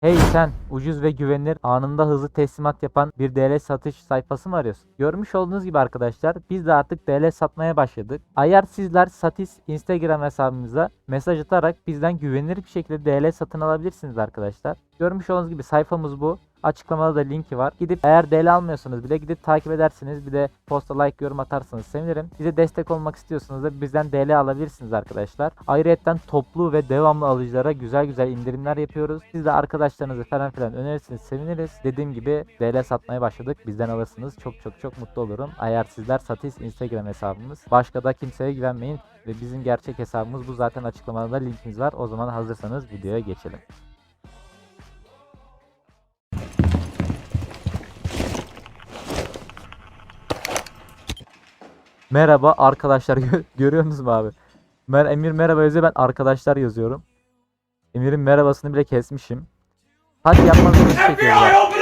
Hey sen ucuz ve güvenilir anında hızlı teslimat yapan bir DL satış sayfası mı arıyorsun? Görmüş olduğunuz gibi arkadaşlar biz de artık DL satmaya başladık. Eğer sizler Satis Instagram hesabımıza mesaj atarak bizden güvenilir bir şekilde DL satın alabilirsiniz arkadaşlar. Görmüş olduğunuz gibi sayfamız bu. Açıklamada da linki var. Gidip eğer DL almıyorsanız bile gidip takip edersiniz. Bir de posta like yorum atarsanız sevinirim. Bize destek olmak istiyorsanız da bizden DL alabilirsiniz arkadaşlar. Ayrıca toplu ve devamlı alıcılara güzel güzel indirimler yapıyoruz. Siz de arkadaşlarınızı falan filan önerirsiniz seviniriz. Dediğim gibi DL satmaya başladık. Bizden alırsınız. Çok çok çok mutlu olurum. Eğer sizler Satis Instagram hesabımız. Başka da kimseye güvenmeyin. Ve bizim gerçek hesabımız bu zaten açıklamada linkimiz var. O zaman hazırsanız videoya geçelim. Merhaba arkadaşlar Gö- görüyorsunuz mu abi? Mer Emir merhaba yazıyor ben arkadaşlar yazıyorum. Emir'in merhabasını bile kesmişim. Hadi yapmanızı çekiyorum.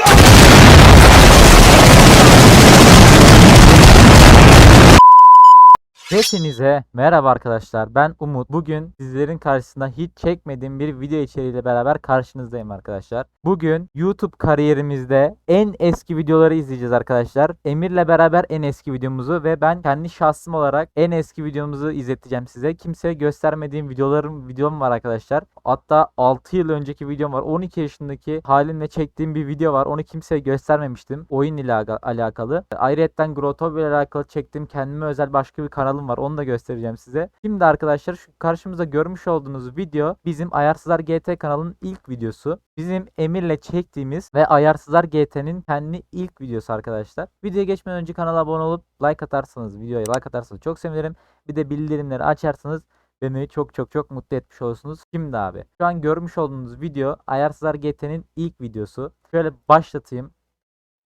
Hepinize merhaba arkadaşlar ben Umut. Bugün sizlerin karşısında hiç çekmediğim bir video içeriğiyle beraber karşınızdayım arkadaşlar. Bugün YouTube kariyerimizde en eski videoları izleyeceğiz arkadaşlar. Emir'le beraber en eski videomuzu ve ben kendi şahsım olarak en eski videomuzu izleteceğim size. Kimseye göstermediğim videolarım videom var arkadaşlar. Hatta 6 yıl önceki videom var. 12 yaşındaki halimle çektiğim bir video var. Onu kimseye göstermemiştim. Oyun ile alakalı. Ayrıca Grotobia ile alakalı çektiğim kendime özel başka bir kanalım var. Onu da göstereceğim size. Şimdi arkadaşlar şu karşımızda görmüş olduğunuz video bizim Ayarsızlar GT kanalının ilk videosu. Bizim Emir'le çektiğimiz ve Ayarsızlar GT'nin kendi ilk videosu arkadaşlar. Videoya geçmeden önce kanala abone olup like atarsanız, videoya like atarsanız çok sevinirim. Bir de bildirimleri açarsanız beni çok çok çok mutlu etmiş olursunuz. Şimdi abi şu an görmüş olduğunuz video Ayarsızlar GT'nin ilk videosu. Şöyle başlatayım.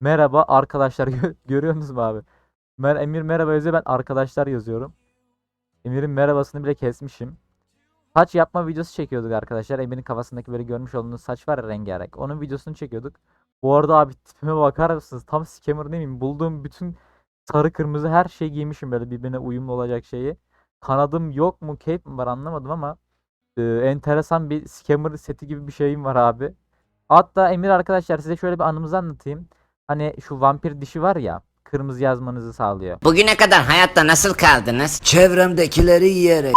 Merhaba arkadaşlar Gö- görüyorsunuz mu abi? Mer Emir merhaba yazıyor ben arkadaşlar yazıyorum. Emir'in merhabasını bile kesmişim. Saç yapma videosu çekiyorduk arkadaşlar. Emir'in kafasındaki böyle görmüş olduğunuz saç var ya rengarenk. Onun videosunu çekiyorduk. Bu arada abi tipime bakar mısınız? Tam scammer değil miyim? Bulduğum bütün sarı kırmızı her şeyi giymişim böyle birbirine uyumlu olacak şeyi. Kanadım yok mu cape mi var anlamadım ama e, enteresan bir scammer seti gibi bir şeyim var abi. Hatta Emir arkadaşlar size şöyle bir anımızı anlatayım. Hani şu vampir dişi var ya kırmızı yazmanızı sağlıyor. Bugüne kadar hayatta nasıl kaldınız? Çevremdekileri yiyerek.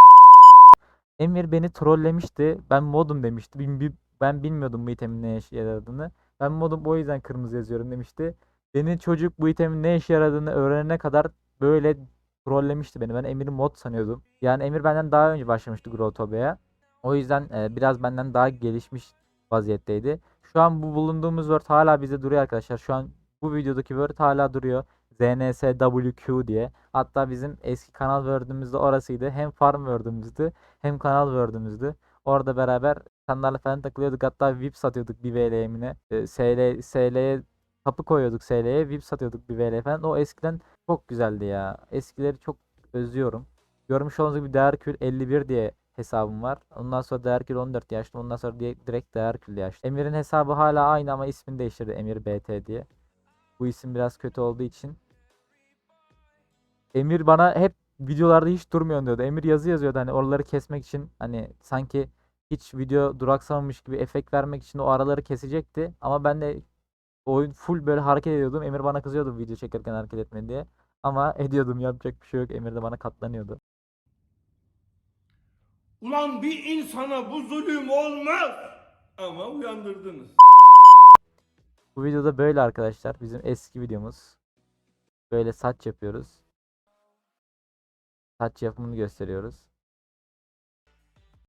Emir beni trollemişti. Ben modum demişti. Ben bilmiyordum bu itemin ne işe yaradığını. Ben modum o yüzden kırmızı yazıyorum demişti. Beni çocuk bu itemin ne işe yaradığını öğrenene kadar böyle trollemişti beni. Ben Emir'i mod sanıyordum. Yani Emir benden daha önce başlamıştı Grotobe'ye. O yüzden e, biraz benden daha gelişmiş vaziyetteydi. Şu an bu bulunduğumuz word hala bize duruyor arkadaşlar. Şu an bu videodaki word hala duruyor. ZNSWQ diye. Hatta bizim eski kanal word'ümüz de orasıydı. Hem farm word'ümüzdü hem kanal word'ümüzdü. Orada beraber insanlarla falan takılıyorduk. Hatta VIP satıyorduk bir VL yemine. E, SL, SL'ye kapı koyuyorduk SL'ye. VIP satıyorduk bir VL falan. O eskiden çok güzeldi ya. Eskileri çok özlüyorum. Görmüş olduğunuz gibi Değerkül 51 diye hesabım var. Ondan sonra Değerkül 14 diye açtım. Ondan sonra diye, direkt Değerkül diye açtım. Emir'in hesabı hala aynı ama ismini değiştirdi. Emir BT diye. Bu isim biraz kötü olduğu için. Emir bana hep videolarda hiç durmuyorsun diyordu. Emir yazı yazıyordu hani oraları kesmek için hani sanki hiç video duraksamamış gibi efekt vermek için o araları kesecekti. Ama ben de oyun full böyle hareket ediyordum. Emir bana kızıyordu video çekerken hareket etme diye. Ama ediyordum yapacak bir şey yok. Emir de bana katlanıyordu. Ulan bir insana bu zulüm olmaz. Ama uyandırdınız. Bu videoda böyle arkadaşlar. Bizim eski videomuz. Böyle saç yapıyoruz. Saç yapımını gösteriyoruz.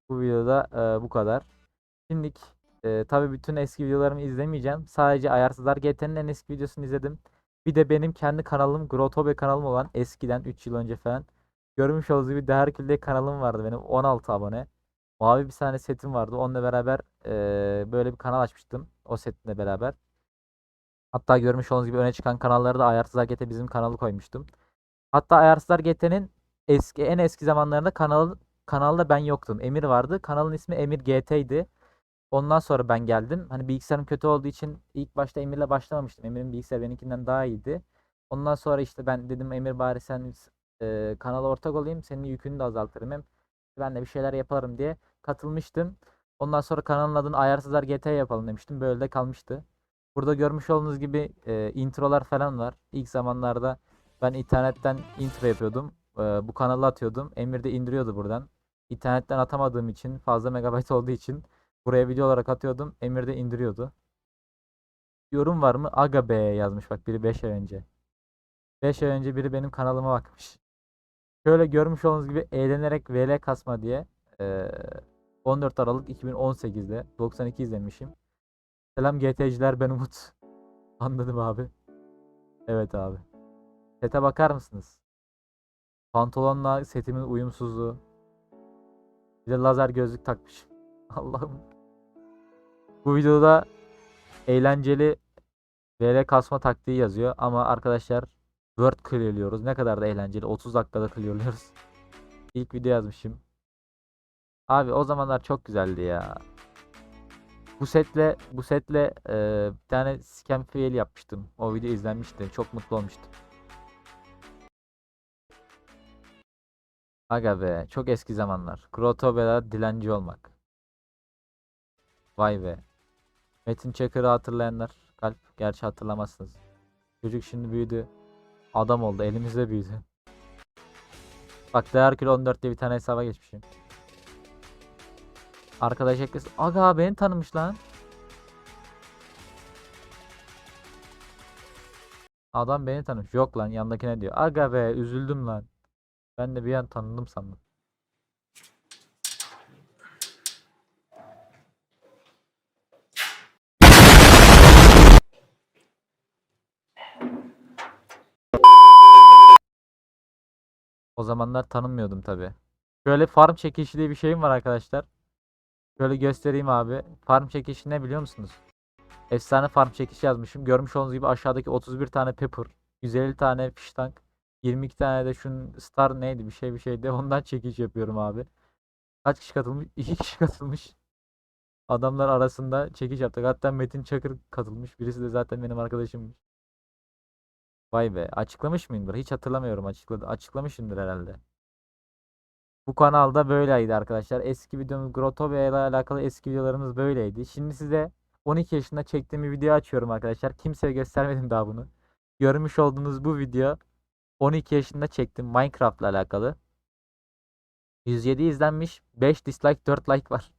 Bu videoda e, bu kadar. Şimdilik e, tabii bütün eski videolarımı izlemeyeceğim. Sadece Ayarsızlar GT'nin en eski videosunu izledim. Bir de benim kendi kanalım Grotobe kanalım olan eskiden 3 yıl önce falan. Görmüş olduğunuz gibi Herkül'de kanalım vardı benim 16 abone. Mavi bir tane setim vardı. Onunla beraber e, böyle bir kanal açmıştım. O setle beraber. Hatta görmüş olduğunuz gibi öne çıkan kanalları da Ayarsızlar GT bizim kanalı koymuştum. Hatta Ayarsızlar GT'nin eski en eski zamanlarında kanal kanalda ben yoktum. Emir vardı. Kanalın ismi Emir GT'ydi. Ondan sonra ben geldim. Hani bilgisayarım kötü olduğu için ilk başta Emir'le başlamamıştım. Emir'in bilgisayarı benimkinden daha iyiydi. Ondan sonra işte ben dedim Emir bari sen e, kanala ortak olayım. Senin yükünü de azaltırım hem. Ben de bir şeyler yaparım diye katılmıştım. Ondan sonra kanalın adını Ayarsızlar GT yapalım demiştim. Böyle de kalmıştı. Burada görmüş olduğunuz gibi e, introlar falan var. İlk zamanlarda ben internetten intro yapıyordum. E, bu kanala atıyordum. Emir de indiriyordu buradan. İnternetten atamadığım için fazla megabayt olduğu için buraya video olarak atıyordum. Emir de indiriyordu. Yorum var mı? Aga be yazmış bak biri 5 ay önce. 5 ay önce biri benim kanalıma bakmış. Şöyle görmüş olduğunuz gibi eğlenerek VL kasma diye e, 14 Aralık 2018'de 92 izlemişim. Selam GT'ciler ben Umut. Anladım abi. Evet abi. Sete bakar mısınız? Pantolonla setimin uyumsuzluğu. Bir de lazer gözlük takmış. Allah'ım. Bu videoda eğlenceli VL kasma taktiği yazıyor ama arkadaşlar Word clearlıyoruz. Ne kadar da eğlenceli. 30 dakikada clearlıyoruz. İlk video yazmışım. Abi o zamanlar çok güzeldi ya. Bu setle bu setle e, bir tane scam fail yapmıştım. O video izlenmişti. Çok mutlu olmuştum. Aga be, çok eski zamanlar. Krotobel'a dilenci olmak. Vay be. Metin Çakır'ı hatırlayanlar kalp gerçi hatırlamazsınız. Çocuk şimdi büyüdü. Adam oldu. Elimizde büyüdü. Bak Değerkül 14 diye bir tane hesaba geçmişim. Arkadaş eklesin. Aga beni tanımış lan. Adam beni tanımış. Yok lan yandakine diyor. Aga be üzüldüm lan. Ben de bir an tanıdım sandım. O zamanlar tanınmıyordum tabi. Şöyle farm çekişi diye bir şeyim var arkadaşlar. Şöyle göstereyim abi. Farm çekişi ne biliyor musunuz? Efsane farm çekişi yazmışım. Görmüş olduğunuz gibi aşağıdaki 31 tane pepper, 150 tane fish tank, 22 tane de şunun star neydi bir şey bir şeydi. Ondan çekiş yapıyorum abi. Kaç kişi katılmış? 2 kişi katılmış. Adamlar arasında çekiş yaptık. Hatta Metin Çakır katılmış. Birisi de zaten benim arkadaşımmış. Vay be. Açıklamış mıyımdır? Hiç hatırlamıyorum açıkladı. Açıklamışımdır herhalde. Bu kanalda böyleydi arkadaşlar. Eski videomuz Grotto ile alakalı eski videolarımız böyleydi. Şimdi size 12 yaşında çektiğim bir video açıyorum arkadaşlar. Kimseye göstermedim daha bunu. Görmüş olduğunuz bu video 12 yaşında çektim Minecraft ile alakalı. 107 izlenmiş, 5 dislike, 4 like var.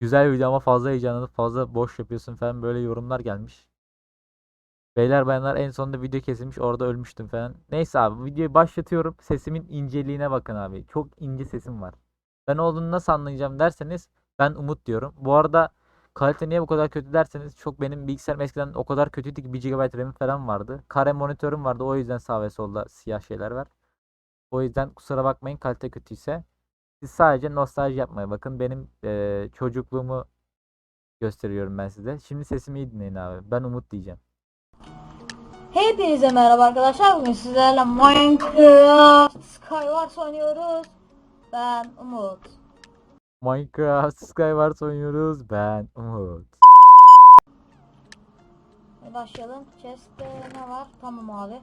Güzel video ama fazla heyecanlanıp fazla boş yapıyorsun falan böyle yorumlar gelmiş. Beyler bayanlar en sonunda video kesilmiş orada ölmüştüm falan. Neyse abi videoyu başlatıyorum. Sesimin inceliğine bakın abi. Çok ince sesim var. Ben olduğunu nasıl anlayacağım derseniz ben Umut diyorum. Bu arada kalite niye bu kadar kötü derseniz çok benim bilgisayarım eskiden o kadar kötüydü ki 1 GB RAM'im falan vardı. Kare monitörüm vardı o yüzden sağ ve solda siyah şeyler var. O yüzden kusura bakmayın kalite kötüyse. Siz sadece nostalji yapmaya bakın. Benim eee, çocukluğumu gösteriyorum ben size. Şimdi sesimi iyi dinleyin abi. Ben Umut diyeceğim. Hepinize merhaba arkadaşlar. Bugün sizlerle Minecraft Skywars oynuyoruz. Ben Umut. Minecraft Skywars oynuyoruz. Ben Umut. Hadi başlayalım. Chest'te ne var? Tamam abi.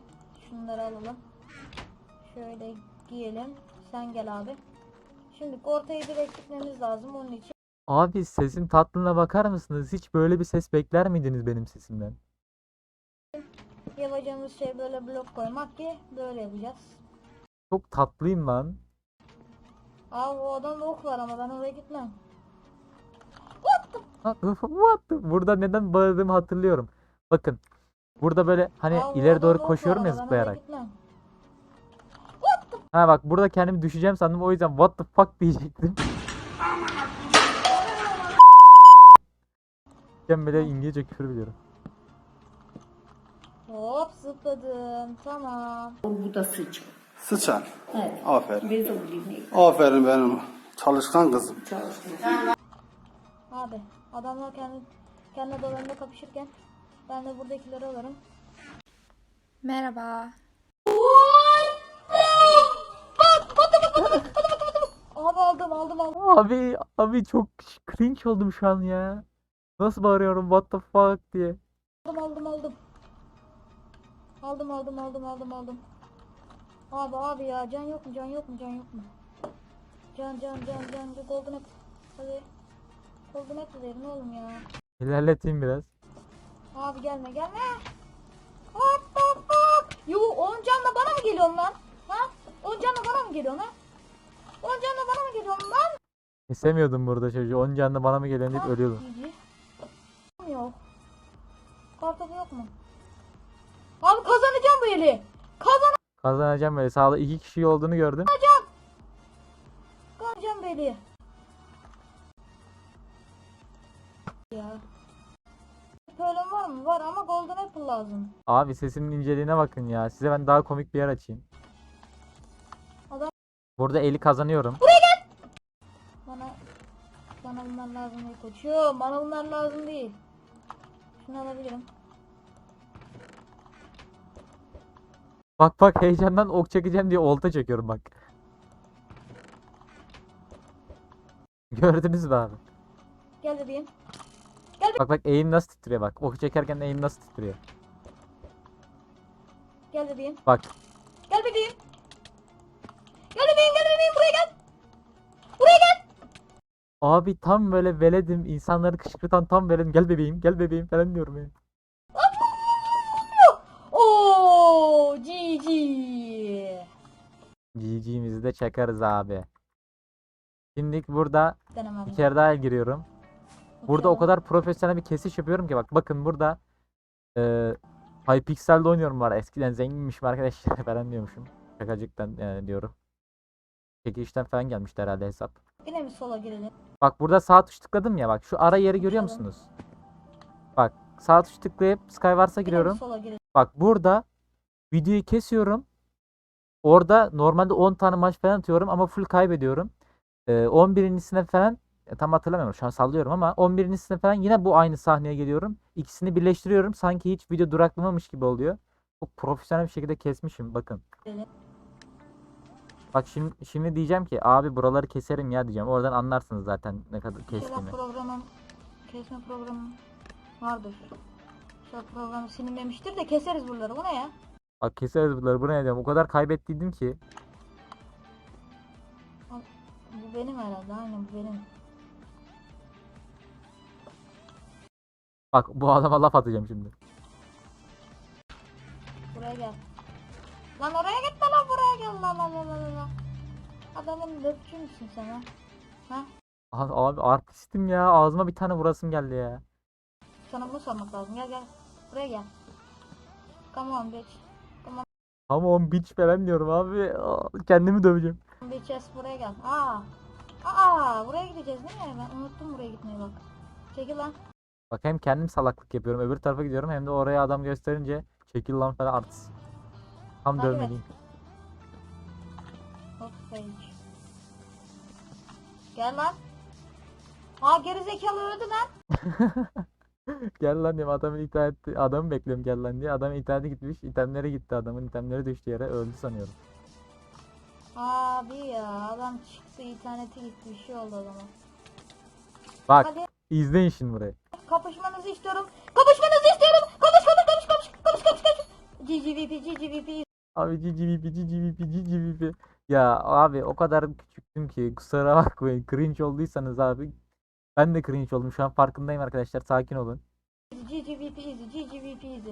Şunları alalım. Şöyle giyelim. Sen gel abi. Şimdi ortayı direkt gitmemiz lazım. Onun için Abi sesin tatlına bakar mısınız? Hiç böyle bir ses bekler miydiniz benim sesimden? Yapacağımız şey böyle blok koymak ki böyle yapacağız. Çok tatlıyım lan. Abi o adamda ok var ama ben oraya gitmem. Ha, What? the- Burada neden bağırdığımı hatırlıyorum. Bakın. Burada böyle hani Abi ileri doğru koşuyorum ya zıplayarak. Ha bak burada kendimi düşeceğim sandım o yüzden what the fuck diyecektim. Ben bile İngilizce küfür biliyorum. Hop zıpladım. Tamam. Bu da sıç. Sıçan. Evet. Aferin. Biz de. Aferin benim çalışkan kızım. Abi adamlar kendi kendi adalarında kapışırken ben de buradakileri alırım. Merhaba. Abi aldım aldım aldım. Abi abi çok cringe oldum şu an ya. Nasıl bağırıyorum what the fuck diye. Aldım aldım aldım. Aldım aldım aldım aldım aldım. Abi abi ya can yok mu can yok mu can yok mu? Can can can can can golden apple. Hadi. Golden Apple verin oğlum ya. İlerleteyim biraz. Abi gelme gelme. Hop hop hop. Yo 10 canla bana mı geliyorsun lan? Ha? 10 canla bana mı geliyorsun ha? 10 canla bana mı geliyorsun lan? Kesemiyordum burada çocuğu. Onun canında bana mı geliyorsun deyip ölüyordum. Yok. Kartopu yok mu? Abi kazanacağım bu eli. Kazanacağım Kazanacağım böyle. Sağda iki kişi olduğunu gördüm. bu eli. Ya. Pearl'üm var mı? Var ama Golden Apple lazım. Abi sesimin inceliğine bakın ya. Size ben daha komik bir yer açayım. Adam- Burada eli kazanıyorum. Bana bana bunlar lazım değil koçum. Bana bunlar lazım değil. Şunu alabilirim. Bak bak heyecandan ok çekeceğim diye olta çekiyorum bak. Gördünüz mü abi? Gel bebeğim. Bak bak eğim nasıl titriyor bak. Ok çekerken eğim nasıl titriyor. Gel bebeğim. Bak Gel bebeğim. Gel bebeğim gel bebeğim buraya gel. Buraya gel. abi tam böyle veledim. insanları kışkırtan tam veledim. Gel bebeğim gel bebeğim falan diyorum ya. GG'mizi de çakarız abi. Şimdi burada Denemem. bir kere daha giriyorum. Burada o kadar profesyonel bir kesiş yapıyorum ki bak bakın burada eee Hypixel'de oynuyorum var. Eskiden zenginmişim arkadaşlar falan diyormuşum. Şakacıktan yani diyorum. Çekilişten falan gelmişti herhalde hesap. Yine mi sola girelim? Bak burada sağ tuş tıkladım ya bak şu ara yeri görüyor musunuz? Bak sağ tuş tıklayıp Skywars'a giriyorum. Bak burada videoyu kesiyorum. Orada normalde 10 tane maç falan atıyorum ama full kaybediyorum. Ee, 11.sine falan e, tam hatırlamıyorum şu an sallıyorum ama 11.sine falan yine bu aynı sahneye geliyorum. İkisini birleştiriyorum. Sanki hiç video duraklamamış gibi oluyor. Çok profesyonel bir şekilde kesmişim bakın. Bak şimdi şimdi diyeceğim ki abi buraları keserim ya diyeceğim. Oradan anlarsınız zaten ne kadar kestiğimi. programım, kesme programım vardır. İnşallah programı silinmemiştir de keseriz buraları. Bu ne ya? Bak keseriz bunları. Bu ne diyorum. O kadar kaybettiydim ki. Bu benim herhalde. Aynen bu benim. Bak bu adama laf atacağım şimdi. Buraya gel. Lan oraya gitme lan buraya gel lan lan lan lan lan. Adamın löpçü müsün sen ha? Ha? Abi, abi artistim ya. Ağzıma bir tane vurasım geldi ya. Sana bunu sormak lazım. Gel gel. Buraya gel. Come on bitch. Ama on bitch falan diyorum abi. Kendimi döveceğim. Bitches buraya gel. Aa. Aa buraya gideceğiz değil mi? Ben unuttum buraya gitmeyi bak. Çekil lan. Bak hem kendim salaklık yapıyorum. Öbür tarafa gidiyorum. Hem de oraya adam gösterince çekil lan falan artist. Tam Takip et. dövmeliyim. Hop page. Gel lan. Aa gerizekalı öldü lan. Gel lan diyorum adamın interneti. Adamı bekliyorum gel lan diye. Adamın interneti gitmiş. İtemleri gitti adamın. itemleri düştü yere. Öldü sanıyorum. Abi ya adam çıktı interneti gitti bir şey oldu adama. Bak Hadi izleyin şimdi burayı. kapışmanızı istiyorum. Kapışmanızı istiyorum. Konuş konuş konuş konuş konuş konuş konuş. GGVP GGVP Abi GGVP GGVP GGVP. Ya abi o kadar küçüktüm ki kusura bakmayın. Cringe olduysanız abi. Ben de cringe oldum. Şu an farkındayım arkadaşlar. Sakin olun. GGVP easy GGVP easy.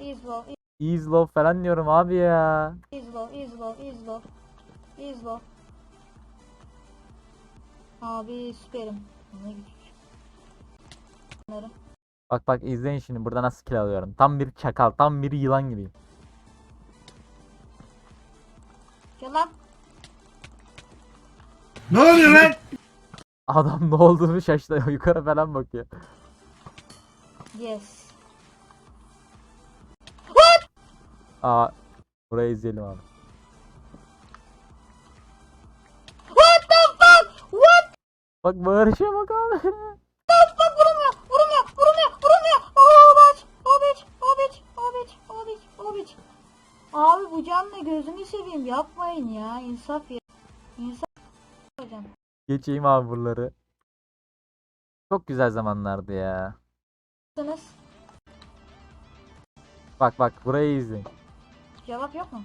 Easy low Ease love falan diyorum abi ya. easy low easy low easy low. Abi süperim. Ne güç. Bunları. Bak bak izleyin şimdi burada nasıl kill alıyorum. Tam bir çakal, tam bir yılan gibiyim. Gel lan. Ne oluyor lan? Adam ne olduğunu şaştı. Yukarı falan bakıyor. Yes. Aa burayı izleyelim abi. What the fuck? What Bak bağırışa bak abi. the fuck? Vurulmuyor. Vurulmuyor. Vurulmuyor. Vurulmuyor. Oh bitch. Oh bitch. Oh bitch. Oh bitch. Oh bitch. Oh bitch. Abi bu canla gözünü seveyim. Yapmayın ya. İnsaf ya. İnsaf. Geçeyim abi buraları. Çok güzel zamanlardı ya. Sınız. Bak bak burayı izleyin. Cevap yok mu?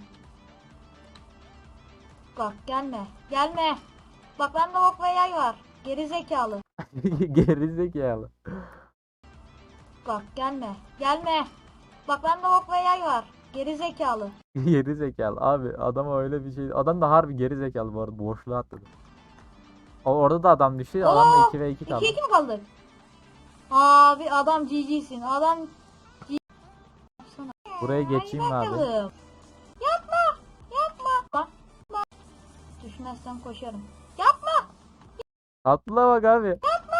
Bak gelme. Gelme. Bak bende ok ve yay var. Geri zekalı. Gerizekalı. Bak gelme. Gelme. Bak bende ok ve yay var. Geri zekalı. Geri zekalı abi adama öyle bir şey adam da harbi geri zekalı bu arada boşluğa atladı. Orada da adam düştü adam da 2 ve 2 kaldı. 2 2 mi kaldık? Abi adam GG'sin. Adam G-. Buraya geçeyim mi abi? bakalım. Yapma. Yapma. Bak. Bak. Düşmezsem koşarım. Yapma. Tatlıya bak abi. Yapma.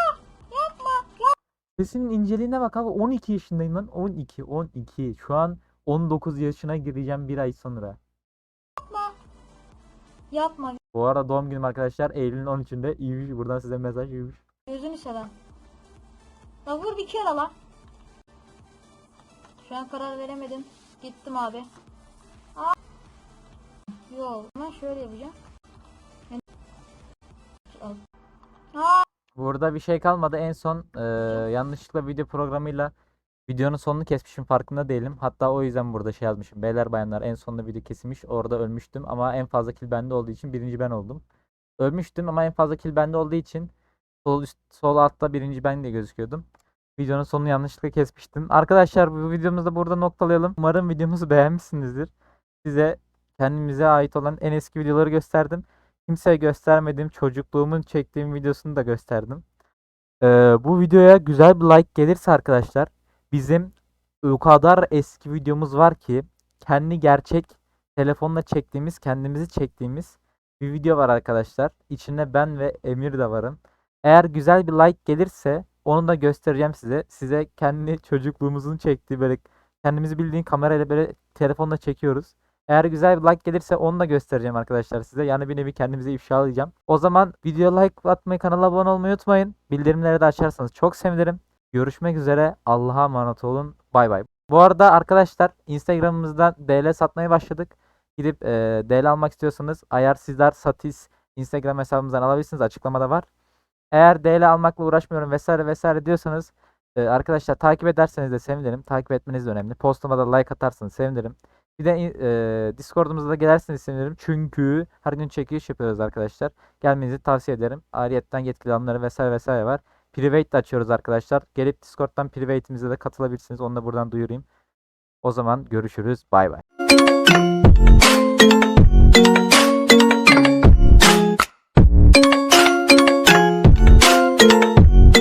Sesinin inceliğine bak abi 12 yaşındayım lan 12 12 şu an 19 yaşına gireceğim bir ay sonra. Yapma. Bu arada doğum günüm arkadaşlar Eylül'ün 13'ünde iyiymiş buradan size mesaj iyiymiş. Gözünü seven. La vur bir kere lan. Şu an karar veremedim. Gittim abi. Aa. Yok. Ben şöyle yapacağım. Aa. Burada bir şey kalmadı en son eee, yanlışlıkla video programıyla videonun sonunu kesmişim farkında değilim. Hatta o yüzden burada şey yazmışım. Beyler bayanlar en sonunda video kesilmiş orada ölmüştüm ama en fazla kill bende olduğu için birinci ben oldum. Ölmüştüm ama en fazla kill bende olduğu için sol üst sol altta birinci ben diye gözüküyordum. Videonun sonunu yanlışlıkla kesmiştim. Arkadaşlar bu videomuzu da burada noktalayalım. Umarım videomuzu beğenmişsinizdir. Size kendimize ait olan en eski videoları gösterdim. Kimseye göstermediğim çocukluğumun çektiğim videosunu da gösterdim. Ee, bu videoya güzel bir like gelirse arkadaşlar bizim o kadar eski videomuz var ki kendi gerçek telefonla çektiğimiz kendimizi çektiğimiz bir video var arkadaşlar. İçinde ben ve Emir de varım. Eğer güzel bir like gelirse onu da göstereceğim size. Size kendi çocukluğumuzun çektiği böyle kendimizi bildiğin kamerayla böyle telefonla çekiyoruz. Eğer güzel bir like gelirse onu da göstereceğim arkadaşlar size. Yani bir nevi kendimizi ifşalayacağım. O zaman video like atmayı, kanala abone olmayı unutmayın. Bildirimleri de açarsanız çok sevinirim. Görüşmek üzere. Allah'a emanet olun. Bay bay. Bu arada arkadaşlar Instagram'ımızdan DL satmaya başladık. Gidip e, DL almak istiyorsanız Ayar Sizler Satis Instagram hesabımızdan alabilirsiniz. Açıklamada var. Eğer DL almakla uğraşmıyorum vesaire vesaire diyorsanız e, arkadaşlar takip ederseniz de sevinirim. Takip etmeniz de önemli. Postuma da like atarsanız sevinirim. Bir de e, Discord'umuza da gelirseniz sevinirim. Çünkü her gün çekiliş yapıyoruz arkadaşlar. Gelmenizi tavsiye ederim. Ayrıyetten yetkili alanları vesaire vesaire var. Private de açıyoruz arkadaşlar. Gelip Discord'dan private'imize de katılabilirsiniz. Onu da buradan duyurayım. O zaman görüşürüz. Bay bay.